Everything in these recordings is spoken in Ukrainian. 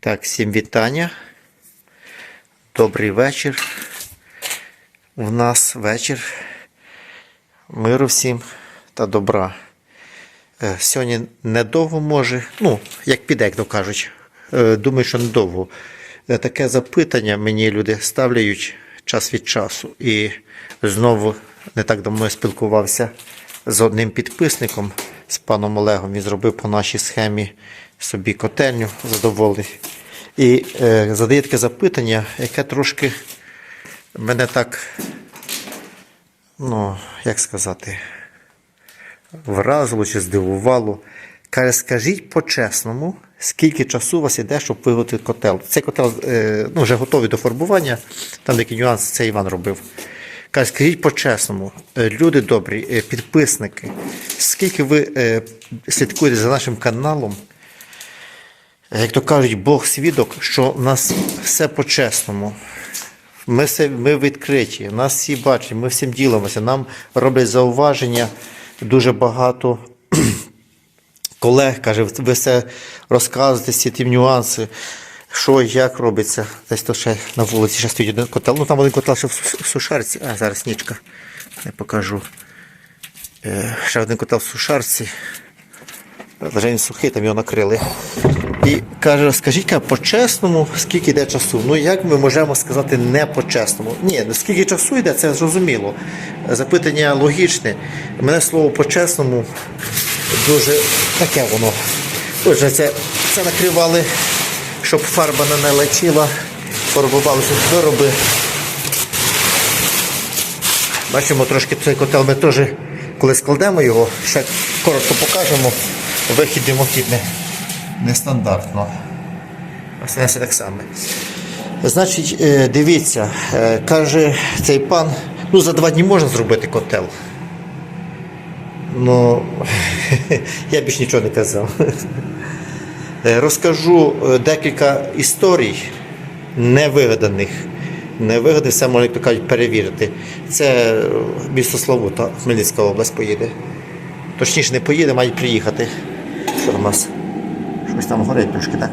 Так, всім вітання. Добрий вечір. У нас вечір. Миру всім та добра. Е, Сьогодні недовго може, ну, як піде, як то кажуть. Е, Думаю, що недовго. Е, Таке запитання мені люди ставляють час від часу. І знову не так давно я спілкувався з одним підписником, з паном Олегом. Він зробив по нашій схемі собі котельню задоволений. І е, задає таке запитання, яке трошки мене так, ну, як сказати, вразило чи здивувало. Каже, скажіть по-чесному, скільки часу у вас іде, щоб виготовити котел. Цей котел е, ну, вже готовий до фарбування, там деякі нюанси це Іван робив. Каже, скажіть по-чесному, е, люди добрі, е, підписники, скільки ви е, слідкуєте за нашим каналом, як то кажуть, Бог свідок, що в нас все по-чесному. Ми, все, ми відкриті, нас всі бачать, ми всім ділимося, нам роблять зауваження дуже багато. Колег, каже, ви все розказуєте, всі ті нюанси, що як робиться. Десь то ще на вулиці ще стоїть один котел. Ну там один котел ще в сушарці, а зараз нічка. Я покажу. Е, Ще один котел в сушарці. Вже він сухий, там його накрили. І каже, скажіть по-чесному, скільки йде часу? Ну як ми можемо сказати не по-чесному? Ні, ну скільки часу йде, це зрозуміло. Запитання логічне. Мене слово по-чесному дуже таке воно. Отже, це, це накривали, щоб фарба не налетіла, фарбували тут вироби. Бачимо трошки цей котел ми теж, коли складемо його, ще коротко покажемо. Вихід не, нестандартно. Ось так само. Значить, е, дивіться, е, каже цей пан, ну за два дні можна зробити котел. Ну, я більш нічого не казав. Е, Розкажу е, декілька історій невигаданих. Невигаданих, все можна, як то кажуть, перевірити. Це е, місто Славута, Хмельницька область поїде. Точніше, не поїде, мають приїхати. Що у нас? Щось там горить трошки, так?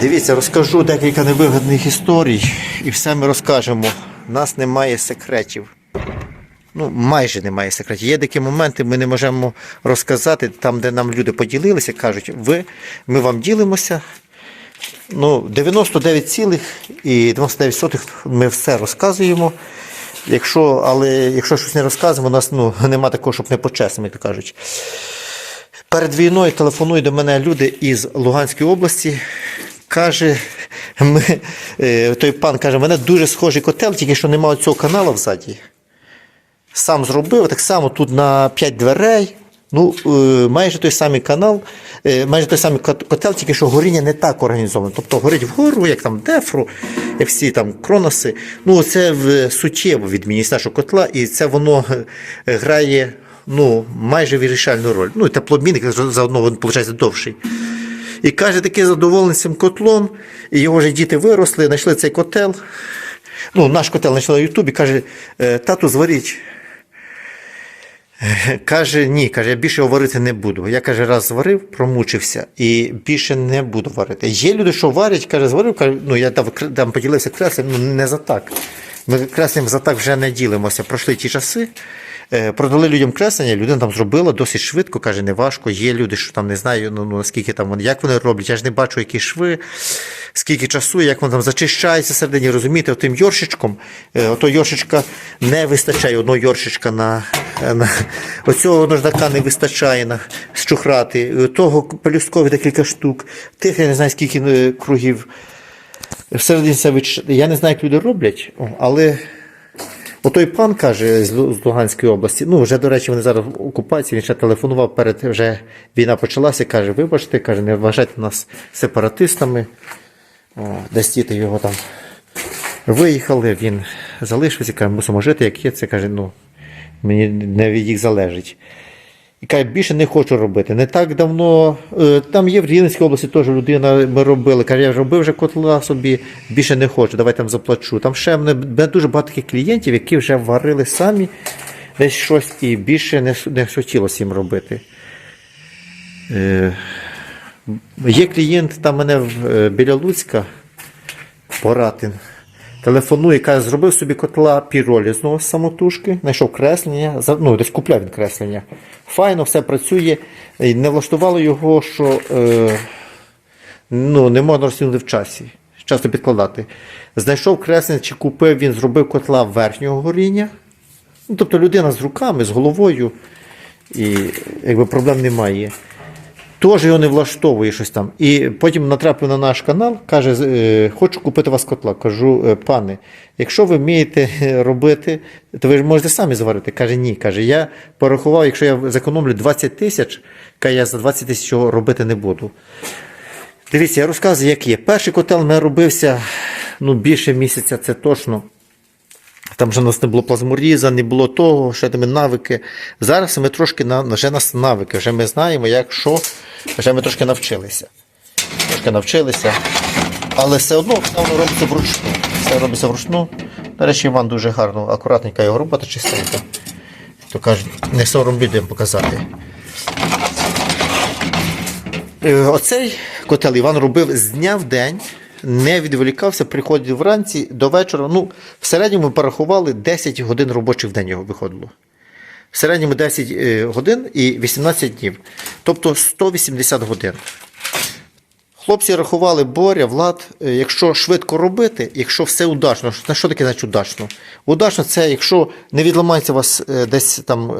Дивіться, розкажу декілька невигадних історій, і все ми розкажемо. У нас немає секретів. Ну, майже немає секретів. Є такі моменти, ми не можемо розказати, там, де нам люди поділилися, кажуть, ви, ми вам ділимося. Ну, 99,99 ми все розказуємо. Якщо, але якщо щось не розказуємо, у нас ну, нема такого, щоб не почесним, як то кажуть. Перед війною телефонують до мене люди із Луганської області. Каже, ми, е, той пан каже, мене дуже схожий котел, тільки що немає цього каналу взаді. Сам зробив, так само тут на 5 дверей. Ну, е, майже той самий канал, е, майже той самий котел, тільки що горіння не так організовано. Тобто горить вгору, як там дефру, як всі там кроноси. Ну, це суттєво відмінність нашого котла, і це воно е, грає ну, майже вирішальну роль. Ну, і теплообмінник заодно він, виходить, довший. І каже, такий задоволений цим котлом, і його вже діти виросли, знайшли цей котел. Ну, наш котел знайшли на Ютубі, каже, «Е, тату, зваріть. Каже, ні, каже, я більше варити не буду. Я каже, раз зварив, промучився і більше не буду варити. Є люди, що варять, каже, зварив, каже, ну я там, там поділився креслем, ну не за так. Ми креслем за так вже не ділимося. Пройшли ті часи. Е, Продали людям креслення, людина там зробила досить швидко, каже, не важко. Є люди, що там не знаю, ну, ну наскільки там вони, як вони роблять. Я ж не бачу, які шви, скільки часу, як воно там зачищається всередині, розумієте, отим йоршичком, е, ото йоршичка не вистачає, одного йоршичка на, на оцього наждака не вистачає на щухрати, е, того пелюсткові декілька штук, тих я не знаю, скільки кругів. Всередині це. Я не знаю, як люди роблять, о, отой пан каже з Луганської області, ну вже, до речі, вони зараз в окупації, він ще телефонував перед вже війна почалася, каже, вибачте, каже, не вважайте нас сепаратистами. О, десь діти його там виїхали, він залишився, каже, мусимо жити, як є, це каже, ну, мені не від їх залежить. І каже, більше не хочу робити. Не так давно, е, там є в Рівненській області теж людина, ми робили. Каже, я робив вже котла собі, більше не хочу, давай там заплачу. Там ще мене дуже багато таких клієнтів, які вже варили самі десь щось і більше не, не хотілося їм робити. Е, Є клієнт там мене е, біля Луцька, Поратин. Телефонує, каже, зробив собі котла піролізного самотужки, знайшов креслення, ну, десь купляв він креслення. Файно, все працює. Не влаштувало його, що е, ну, не можна розтягнути в часі, часто підкладати. Знайшов креслення, чи купив, він зробив котла верхнього горіння. Ну, тобто людина з руками, з головою, і якби проблем немає. Теж його не влаштовує щось там. І потім натрапив на наш канал, каже, е, хочу купити у вас котла. Кажу, «Е, пане, якщо ви вмієте робити, то ви ж можете самі зварити. Каже, ні. Каже, я порахував, якщо я зекономлю 20 тисяч, я за 20 тисяч його робити не буду. Дивіться, я розказую, як є. Перший котел ми робився ну, більше місяця, це точно. Там вже у нас не було плазморіза, не було того, ще там навики. Зараз ми трошки на, вже нас навики, вже ми знаємо, як що, вже ми трошки навчилися. Трошки навчилися. Але все одно все робиться вручну. Все робиться вручну. До речі, Іван дуже гарно, акуратненька його робота чистенька. То кажуть, не сором людям показати. Е, Оцей котел Іван робив з дня в день, не відволікався, приходив вранці до вечора. Ну, в середньому ми порахували 10 годин робочих в день його виходило. В середньому 10 е, годин і 18 днів. Тобто 180 годин. Хлопці рахували Боря, Влад, е, якщо швидко робити, якщо все удачно, на що таке значить удачно? Удачно це якщо не відламається у вас е, десь там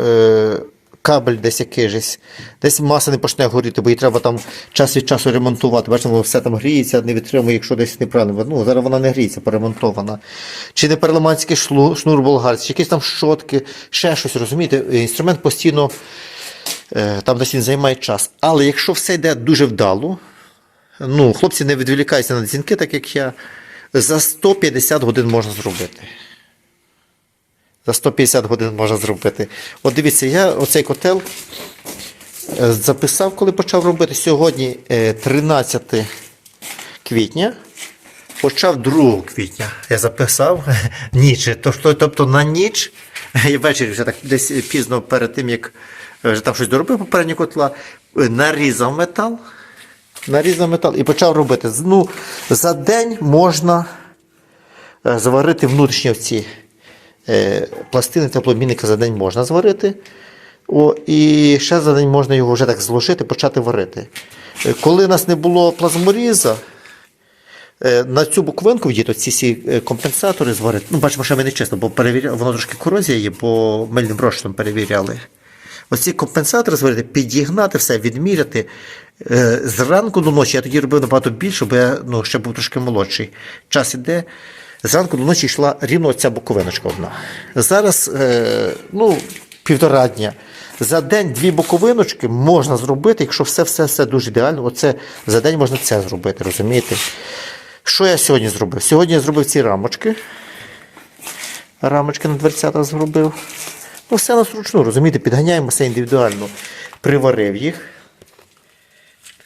кабель, десь якийсь, десь маса не почне горіти, бо її треба там час від часу ремонтувати. Бачите, воно все там гріється, не витримує, якщо десь неправильно. Ну, зараз вона не гріється, перемонтована. Чи не шлу- шнур болгарський, чи якісь там щотки, ще щось, розумієте? Інструмент постійно е, там десь він займає час. Але якщо все йде дуже вдало, Ну, хлопці не відволікаються на дзвінки, так як я. За 150 годин можна зробити. За 150 годин можна зробити. От дивіться, я оцей котел е, записав, коли почав робити. Сьогодні е, 13 квітня. Почав 2 квітня. Я записав ніч. Тобто, на ніч, і ввечері вже так десь пізно перед тим, як е, вже там щось доробив попереднього котла, е, нарізав метал нарізав метал і почав робити. Ну, за день можна е, зварити внутрішні ці е, пластини теплообмінника за день можна зварити. О, і ще за день можна його вже так зложити, почати варити. Е, Коли у нас не було плазморіза, е, на цю буквинку вдіто ці всі е, компенсатори зварити. Ну, бачимо, що ми не чесно, бо перевіря... воно трошки корозія є, бо мильним розчином перевіряли. Оці компенсатори зварити, підігнати все, відміряти. Е, Зранку до ночі я тоді робив набагато більше, бо я ну, ще був трошки молодший. Час іде. Зранку до ночі йшла рівно ця боковиночка одна. Зараз е, ну, півтора дня. За день дві боковиночки можна зробити, якщо все все, все дуже ідеально. Оце за день можна це зробити, розумієте? Що я сьогодні зробив? Сьогодні я зробив ці рамочки. Рамочки на дверцята зробив. Ну, все на зручну, розумієте, підганяємо все індивідуально. Приварив їх.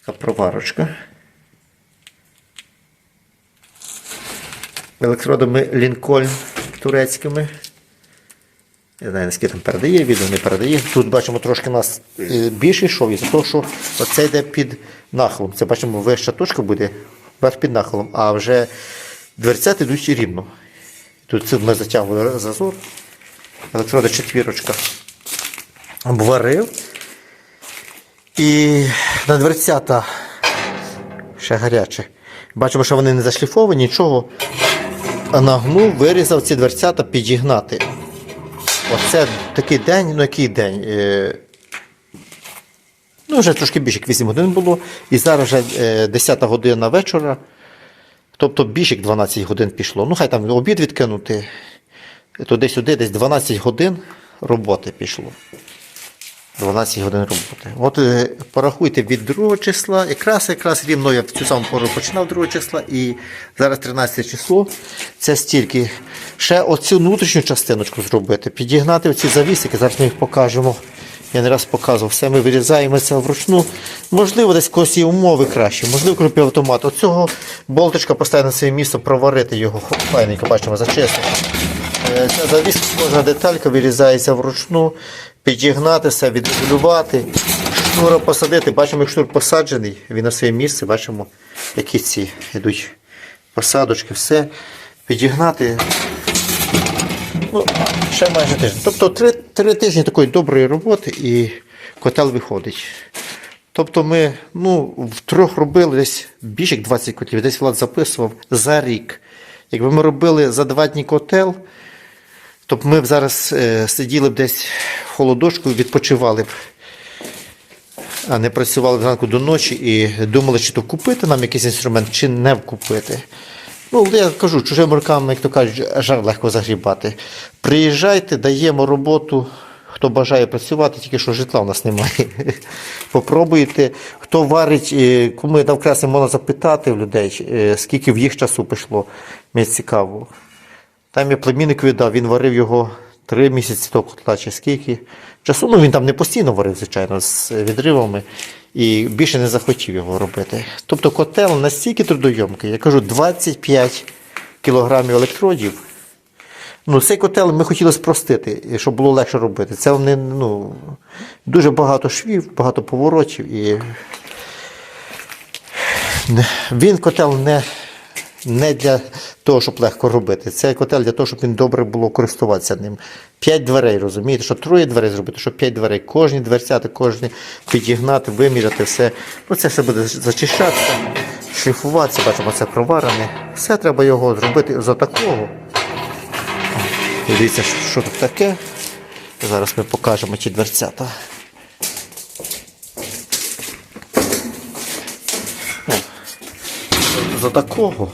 Така проварочка. Електродами Лінкольн турецькими. Не знаю, наскільки там передає, відео не передає. Тут бачимо трошки нас е, більше йшов, із-за того, що оце йде під нахилом. Це бачимо, вища точка буде вверх під нахилом, а вже дверцята йдуть рівно. Тут ми затягували зазор. Електрода четвірочка. Обварив. І на дверцята ще гаряче. Бачимо, що вони не зашліфовані, нічого. Нагнув, вирізав ці дверцята підігнати. Оце такий день, ну який день? Е, Ну, вже трошки більше, як 8 годин було. І зараз вже е, 10 година вечора. Тобто більше як 12 годин пішло. Ну, хай там обід відкинути. Туди-сюди, десь 12 годин роботи пішло. 12 годин роботи. От е, порахуйте від 2 числа, якраз якраз рівно я в цю саму пору починав 2 числа, і зараз 13 число. Це стільки. Ще оцю внутрішню частиночку зробити, підігнати оці завісики, зараз ми їх покажемо. Я не раз показував, все ми вирізаємо це вручну. Можливо, десь когось є умови краще, можливо, крупів автомат. Оцього болточка поставити на своє місце, проварити його. Файненько, бачимо, зачистити. Е, Ця завіска, кожна деталька вирізається вручну, підігнати все, відрегулювати. шнура посадити, бачимо, як шнур посаджений, він на своє місце, бачимо, які ці йдуть посадочки, все. Підігнати. Ну, ще майже тиждень. Тобто три, три тижні такої доброї роботи і котел виходить. Тобто ми ну, втрьох робили десь більше як 20 котлів, десь Влад записував за рік. Якби ми робили за два дні котел, то б ми б зараз е, сиділи б десь в холодочку відпочивали б, а не працювали зранку до ночі і думали, чи то купити нам якийсь інструмент, чи не купити. Ну, я кажу, чужими руками, як то кажуть, жар легко загрібати. Приїжджайте, даємо роботу. Хто бажає працювати, тільки що житла у нас немає. Попробуйте. Хто варить, е, кому я дав красне, можна запитати в людей, е, скільки в їх часу пішло. Мені цікаво. Там я племінник віддав, він варив його три місяці того котла чи скільки. Часу, ну він там не постійно варив, звичайно, з відривами. І більше не захотів його робити. Тобто котел настільки трудойомкий, я кажу, 25 кілограмів електродів. Ну, цей котел ми хотіли спростити, щоб було легше робити. Це вони, ну, дуже багато швів, багато поворотів. І він котел не, не для того, щоб легко робити. Це котел для того, щоб він добре було користуватися ним. П'ять дверей, розумієте, що троє дверей зробити, щоб п'ять дверей. Кожні дверцята, кожні підігнати, виміряти, все. Ну, це все буде зачищатися, шліфуватися, бачимо, це проварене. Все треба його зробити з такого. Дивіться, що- тут таке. Зараз ми покажемо ті дверцята. За такого.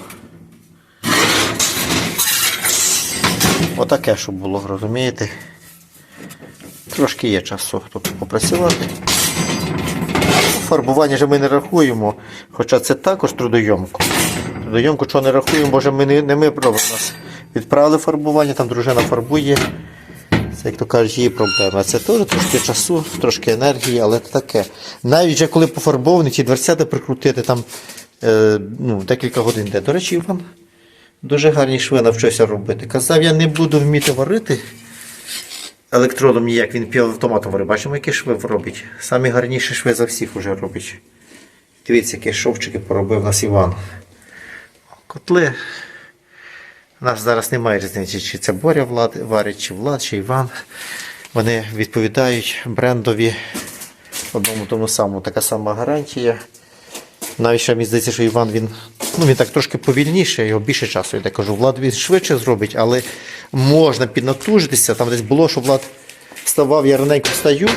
Отаке, щоб було, розумієте? Трошки є часу тут попрацювати. Фарбування ж ми не рахуємо, хоча це також трудойомко. Трудойомко, що не рахуємо, бо ми не, не ми робимо. Нас відправили фарбування, там дружина фарбує. Це, як то кажуть, її проблема. Це теж трошки часу, трошки енергії, але таке. Навіть вже коли пофарбовані, ті дверцята прикрутити, там е, ну, декілька годин йде. До речі, Іван дуже гарні шви навчився робити. Казав, я не буду вміти варити електродом ніяк, він півавтоматом варить. Бачимо, які шви робить. Самі гарніші шви за всіх вже робить. Дивіться, які шовчики поробив нас Іван. Котли. У нас зараз немає різниці, чи це Боря Влад, варить, чи Влад, чи Іван. Вони відповідають брендові одному тому самому. Така сама гарантія. Навіть ще мені здається, що Іван він, ну, він так трошки повільніше, його більше часу. Я так кажу, Влад він швидше зробить, але можна піднатужитися. Там десь було, що Влад вставав, я раненько встаю,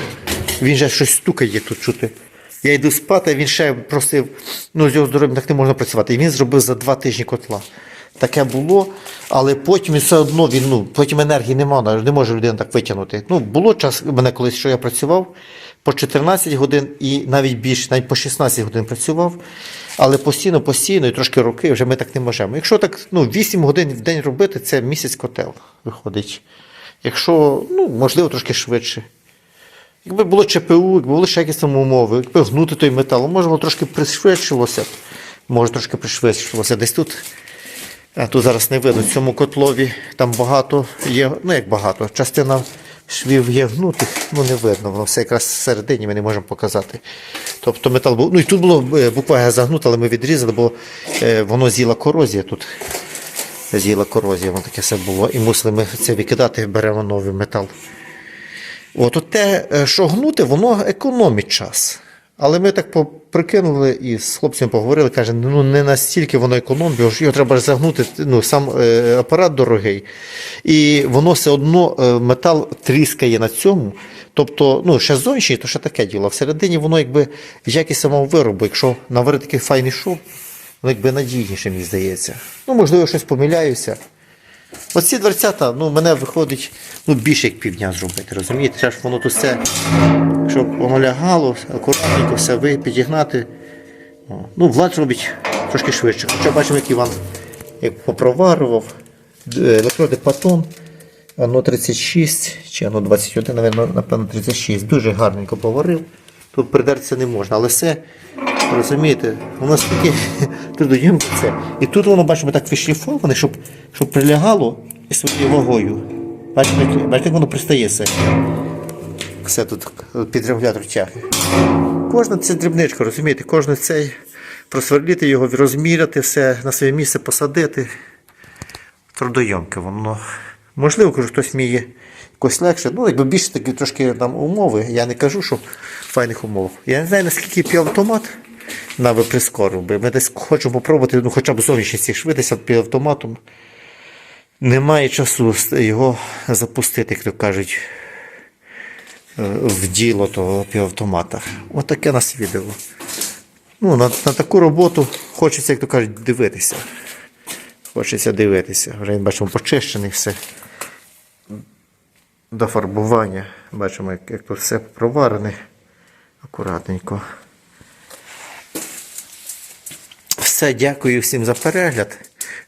він же щось стукає тут чути. Я йду спати, він ще просив, ну з його здоров'ям так не можна працювати. І він зробив за два тижні котла. Таке було, але потім все одно він, ну, потім енергії немає, не може людина так витягнути. Ну, було час у мене колись, що я працював по 14 годин і навіть більше, навіть по 16 годин працював, але постійно, постійно, і трошки роки вже ми так не можемо. Якщо так ну, 8 годин в день робити, це місяць котел виходить. Якщо, ну, можливо, трошки швидше. Якби було ЧПУ, якби були ще якісь там умови, якби гнути той метал, може воно трошки пришвидшилося. б. Може трошки пришвидшилося. Десь тут, а тут зараз не видно, в цьому котлові там багато є, ну як багато, частина швів ягнутих, ну не видно, воно все якраз всередині ми не можемо показати. Тобто метал був. Ну і тут було е, буква Г загнута, але ми відрізали, бо е, воно з'їла корозія тут. З'їла корозія, воно таке все було. І мусили ми це викидати, беремо новий метал. От, те, е, що гнути, воно економить час. Але ми так прикинули і з хлопцями поговорили, каже, ну не настільки воно економить, його треба загнути, ну сам е, апарат дорогий. І воно все одно е, метал тріскає на цьому. Тобто, ну, ще зовнішній, то ще таке діло. Всередині воно якби якість самого виробу, якщо наварити такий файний шов, воно якби надійніше, мені здається. Ну, можливо, щось помиляюся. Оці дверцята, ну, мене виходить ну, більше як півдня зробити, розумієте? Ще ж воно тут все, щоб воно лягало, акуратненько все ви підігнати. Ну, Влад робить трошки швидше. Хоча бачимо, як Іван як попроварував. Електроди Патон, ано 36 чи ано 21, напевно, напевно 36. Дуже гарненько поварив. Тут придертися не можна, але все, розумієте, у нас таке трудоємке це. І тут воно, бачимо, так вишліфоване, щоб, щоб прилягало своєю вагою. Бачите, як воно пристає все. Все тут під регулятор тяги. кожна це дрібничка, розумієте, кожен цей просверліти його, розміряти все на своє місце посадити. Трудойомке воно. Можливо, кажу, хтось вміє якось легше. Ну, якби більше такі трошки там умови. Я не кажу, що файних умовах. Я не знаю, наскільки півавтомат нам би прискорив. Ми десь хочемо попробувати, ну, хоча б зовнішністі швидкість півавтоматом. Немає часу його запустити, як то кажуть, в діло того півавтомата. Ось таке нас відео. Ну, на, на таку роботу хочеться, як то кажуть, дивитися. Хочеться дивитися. Вже бачимо почищений все. До фарбування. Бачимо, як, як тут все проварене. Акуратненько. Все, дякую всім за перегляд.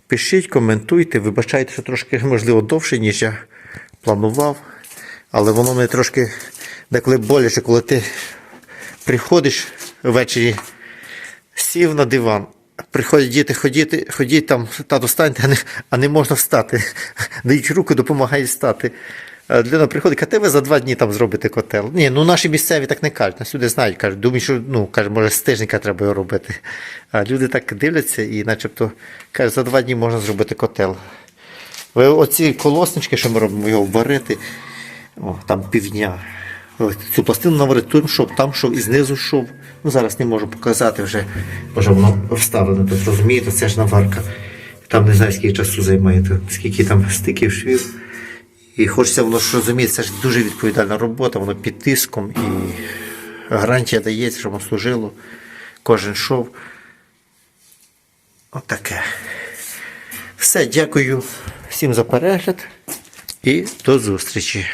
Пишіть, коментуйте, вибачайте, що трошки, можливо, довше, ніж я планував. Але воно мене трошки деколи боляче, коли ти приходиш ввечері, сів на диван. Приходять діти, ходіти, ходіть там, тато встаньте, а не, а не можна встати. Дають руку, допомагають встати. А Людина приходить, а ви за два дні там зробите котел. Ні, ну наші місцеві так не кажуть. Нас люди знають, кажуть, думаю, що ну, каже, може, з тижника треба його робити. А люди так дивляться і начебто кажуть, за два дні можна зробити котел. Ви оці колоснички, що ми робимо, його варити, о, там півдня. Ось Цю пластину наварити тут шов, там шов і знизу шов. Ну зараз не можу показати вже, може воно вставлено тут, розумієте, це ж наварка. Там не знаю, скільки часу займає, скільки там стиків швів. І хочеться воно ж розуміти, це ж дуже відповідальна робота, воно під тиском і гарантія дається, щоб воно служило. Кожен шов. Отаке. Все, дякую всім за перегляд і до зустрічі.